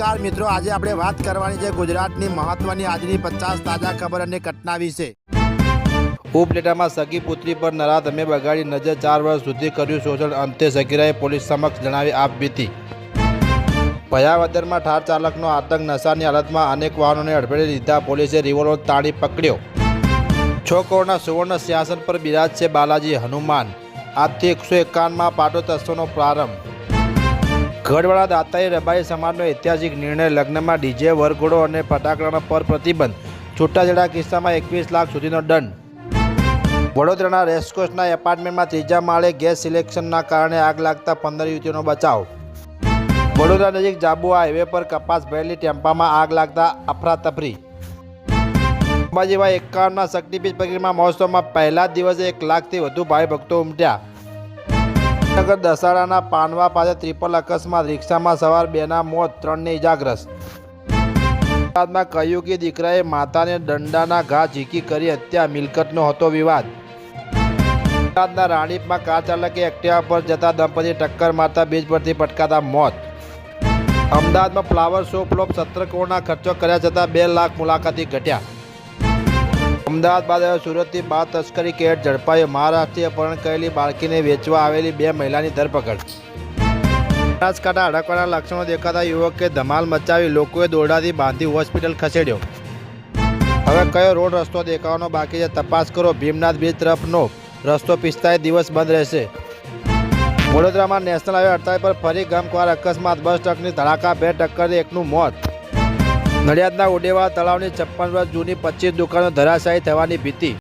નમસ્કાર મિત્રો, આજે આપણે વાત કરવાની છે ગુજરાતની મહત્વની આજની પચાસ તાજા ખબર અને ઘટના વિશે. ઉપલેટામાં સગી પુત્રી પર નરાધમે બગાડી નજર ચાર વર્ષ સુધી કર્યું શોષણ. અંતે સગીરાએ પોલીસ સમક્ષ જણાવી આપવીતી ભયાવદરમાં ઠાર ચાલકનો આતંક નશાની હાલતમાં અનેક વાહનોને અડફેટે લીધા. પોલીસે રિવોલ્વર તાળી પકડ્યો. છ કરોડના સુવર્ણ સિંહાસન પર બિરાજ છે બાલાજી હનુમાન. આજથી એકસો એકાવનમાં પાટોત્સવનો પ્રારંભ. ગઢવાડા દાતાઈ રબાઈ સમાજનો ઐતિહાસિક નિર્ણય લગ્નમાં ડીજે, વરઘોડો અને ફટાકડાના પર પ્રતિબંધ. છૂટાછેડા કિસ્સામાં એકવીસ લાખ સુધીનો દંડ. વડોદરાના રેસકોર્સના એપાર્ટમેન્ટમાં ત્રીજા માળે ગેસ સિલેક્શનના કારણે આગ લાગતા પંદર યુવતીઓનો બચાવ. વડોદરા નજીક જાબુઆ હાઈવે પર કપાસ ભરેલી ટેમ્પામાં આગ લાગતા અફરાતફરી. અંબાજીમાં એકાવનના શક્તિપીઠ પરિક્રમા મહોત્સવમાં પહેલા જ દિવસે એક લાખથી વધુ ભાઈ ભક્તો ઉમટ્યા. નગર દસાડાના પાનવા પાસે ત્રિપલ અકસ્માત. રિક્ષામાં સવાર બેના મોત, ત્રણને ઇજાગ્રસ્ત બાદમાં કહ્યું કે દીકરાએ માતાને દંડાના ઘા ઝીકી કરી હત્યા, મિલકતનો હતો વિવાદ. ગુજરાતના રાણીપમાં કાર ચાલકે એક્ટિવા પર જતા દંપતી ટક્કર મારતા બીજ પરથી પટકાતા મોત. અમદાવાદમાં ફ્લાવર શો ફ્લોપ સત્તર કરોડના ખર્ચો કર્યા છતાં બે લાખ મુલાકાતી ઘટ્યા. અમદાવાદ બાદ હવે સુરતથી બાળ તસ્કરી કેટ ઝડપાયો. મહારાષ્ટ્રીય અપહરણ કરેલી બાળકીને વેચવા આવેલી બે મહિલાની ધરપકડ. બનાસકાંઠા અડકવાના લક્ષણો દેખાતા યુવકે ધમાલ મચાવી લોકોએ દોરડાથી બાંધી હોસ્પિટલ ખસેડ્યો. હવે કયો રોડ રસ્તો દેખાવાનો બાકી છે તપાસ કરો. ભીમનાથ બીચ તરફનો રસ્તો પિસ્તાળીસ દિવસ બંધ રહેશે. વડોદરામાં નેશનલ હાઈવે અડતાલીસ પર ફરી ગમખ્વાર અકસ્માત. બસ ટ્રકની ધડાકા, બે ટક્કરથી એકનું મોત. નડિયાદના ઉડેવા તળાવની છપ્પન વર્ષ જૂની પચીસ દુકાનો ધરાશાયી થવાની ભીતિ.